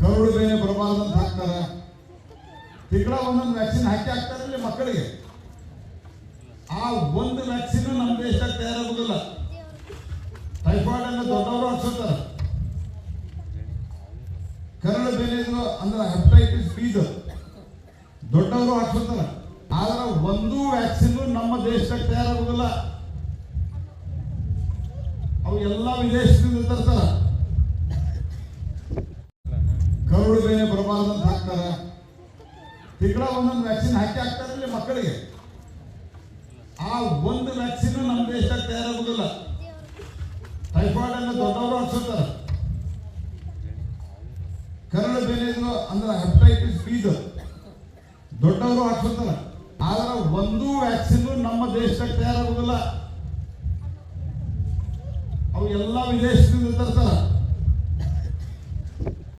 ಕರುಳು ಬೇನೆ ಬರಬಾರ್ದಂತ ಹಾಕ್ತಾರೆ. ತಿಂಗಳ ಒಂದೊಂದು ವ್ಯಾಕ್ಸಿನ್ ಹಾಕಿ ಹಾಕ್ತಾರಲ್ಲಿ ಮಕ್ಕಳಿಗೆ. ಆ ಒಂದು ವ್ಯಾಕ್ಸಿನ್ ನಮ್ಮ ದೇಶದಾಗ ತಯಾರಾಗುದಿಲ್ಲ. ಟೈಫಾಯ್ಡ್ ಅನ್ನು ದೊಡ್ಡವರು ಹಾಕ್ಸೋತಾರ ಕರಳು ಬೇರೆ ಅಂದ್ರೆ ಹೆಪಟೈಟಿಸ್ ಬೀಜ ದೊಡ್ಡವರು ಹಾಕ್ಸೋತಾರ ಆದ್ರೆ ಒಂದು ವ್ಯಾಕ್ಸಿನ್ ನಮ್ಮ ದೇಶದಾಗ ತಯಾರಾಗುದಿಲ್ಲ. ಅವು ಎಲ್ಲ ವಿದೇಶದಿಂದ ತರ್ತಾರ. ಕರುಳು ಬೇರೆ ಅಂತ ಹಾಕ್ತಾರೆ. ತಿಂಗಳ ಒಂದೊಂದು ವ್ಯಾಕ್ಸಿನ್ ಹಾಕಿ ಹಾಕ್ತಾರಲ್ಲಿ ಮಕ್ಕಳಿಗೆ. ಆ ಒಂದು ವ್ಯಾಕ್ಸಿನ್ ನಮ್ಮ ದೇಶದಾಗ ತಯಾರಾಗುದಿಲ್ಲ ಟೈಫಾಯ್ಡ್ ಅನ್ನು ದೊಡ್ಡವರು ಹಾಕ್ಸುತ್ತಾರೆ ಕರಳು ಬೆಲೆಗಳು ಅಂದ್ರೆ ಹೆಪಟೈಟಿಸ್ ಬೀಜ ದೊಡ್ಡವರು ಹಾಕ್ಸುತ್ತಾರೆ ಆದ್ರೆ ಒಂದು ವ್ಯಾಕ್ಸಿನ್ ನಮ್ಮ ದೇಶದಾಗ ತಯಾರಾಗುದಿಲ್ಲ ಅವು ಎಲ್ಲ ವಿದೇಶದಿಂದ ತರ್ತಾರ.